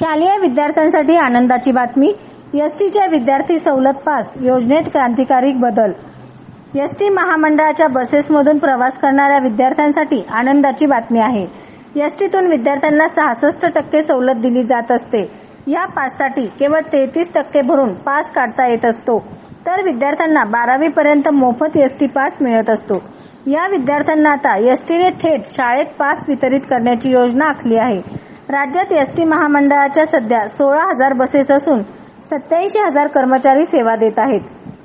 शालेय विद्यार्थ्यांसाठी आनंदाची बातमी एसटीच्या विद्यार्थी सवलत पास योजनेत क्रांतिकारी बदल. एसटी महामंडळाच्या बसेसमधून प्रवास करणाऱ्या विद्यार्थ्यांसाठी आनंदाची बातमी आहे. एसटीतून विद्यार्थ्यांना सहासष्ट टक्के सवलत दिली जात असते. या पाससाठी केवळ तेहतीस टक्के भरून पास काढता येत असतो. तर विद्यार्थ्यांना बारावी पर्यंत मोफत एस टी पास मिळत असतो. या विद्यार्थ्यांना आता एसटीने थेट शाळेत पास वितरित करण्याची योजना आखली आहे. राज्यात एस टी महामंडळाच्या सध्या सोळा हजार बसेस असून सत्याऐंशी हजार कर्मचारी सेवा देत आहेत.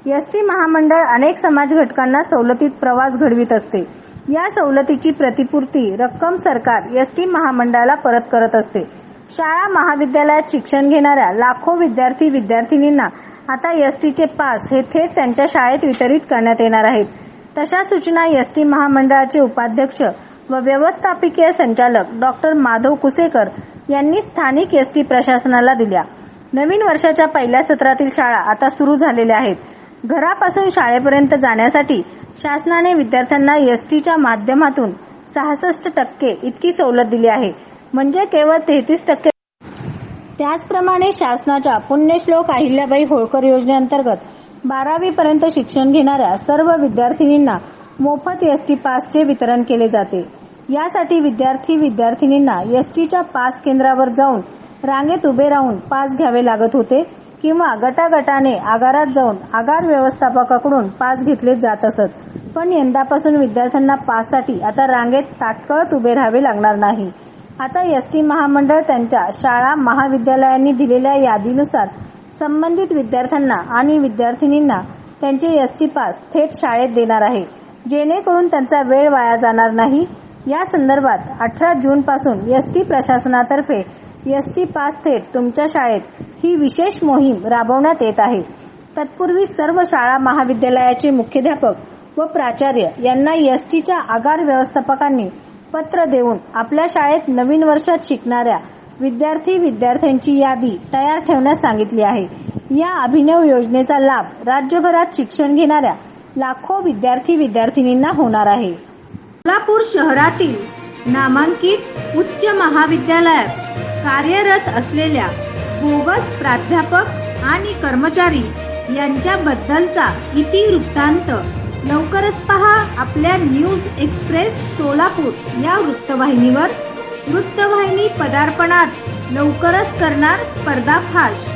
एस टी महामंडळ अनेक समाज घटकांना सवलतीत प्रवास घडवित असते. या सवलतीची प्रतिपूर्ती रक्कम सरकार एस टी महामंडळाला परत करत असते. शाळा महाविद्यालयात शिक्षण घेणाऱ्या लाखो विद्यार्थी विद्यार्थिनींना आता एस टीचे पास हे थेट त्यांच्या शाळेत वितरित करण्यात येणार आहेत. तशा सूचना एस टी महामंडळाचे उपाध्यक्ष व व्यवस्थापकीय संचालक डॉक्टर माधव कुसेकर यांनी स्थानिक एस टी प्रशासनाला दिल्या. नवीन वर्षाच्या पहिल्या सत्रातील शाळा आता सुरू झालेल्या आहेत. घरापासून शाळेपर्यंत जाण्यासाठी शासनाने विद्यार्थ्यांना एस टीच्या माध्यमातून सहासष्ट टक्के इतकी सवलत दिली आहे. म्हणजे केवळ तेहतीस टक्के त्याचप्रमाणे शासनाच्या पुण्यश्लोक अहिल्याबाई होळकर योजनेअंतर्गत बारावी पर्यंत शिक्षण घेणाऱ्या सर्व विद्यार्थिनींना मोफत एस टी पासचे वितरण केले जाते. यासाठी विद्यार्थी विद्यार्थिनींना एस टीच्या पास केंद्रावर जाऊन रांगेत उभे राहून पास घ्यावे लागत होते किंवा गटागटाने आगारात जाऊन आगार व्यवस्थापकाकडून पास घेतले जात असत. पण यंदापासून विद्यार्थ्यांना पाससाठी आता रांगेत ताटकळत उभे राहावे लागणार नाही. आता एस टी महामंडळ त्यांच्या शाळा महाविद्यालयांनी दिलेल्या यादीनुसार संबंधित विद्यार्थ्यांना आणि विद्यार्थिनींना त्यांचे एस टी पास थेट शाळेत देणार आहे. जेणेकरून त्यांचा वेळ वाया जाणार नाही. या संदर्भात अठरा जून पासून एस टी प्रशासनातर्फे एस टी पास थेट तुमच्या शाळेत ही विशेष मोहीम राबवण्यात येत आहे. तत्पूर्वी सर्व शाळा महाविद्यालयाचे मुख्याध्यापक व प्राचार्य यांना एस टीच्या आगार व्यवस्थापकांनी पत्र देऊन आपल्या शाळेत नवीन वर्षात शिकणाऱ्या विद्यार्थी विद्यार्थ्यांची यादी तयार ठेवण्यास सांगितली आहे. या अभिनव योजनेचा लाभ राज्यभरात शिक्षण घेणाऱ्या लाखो विद्यार्थी विद्यार्थिनींना होणार आहे. सोलापूर शहरातील नामांकित उच्च महाविद्यालयात कार्यरत असलेल्या बोगस प्राध्यापक आणि कर्मचारी यांच्याबद्दलचा इति वृत्तांत लवकरच पहा आपल्या न्यूज एक्सप्रेस सोलापूर या वृत्तवाहिनीवर. वृत्तवाहिनी पदार्पणात लवकरच करणार पर्दाफाश.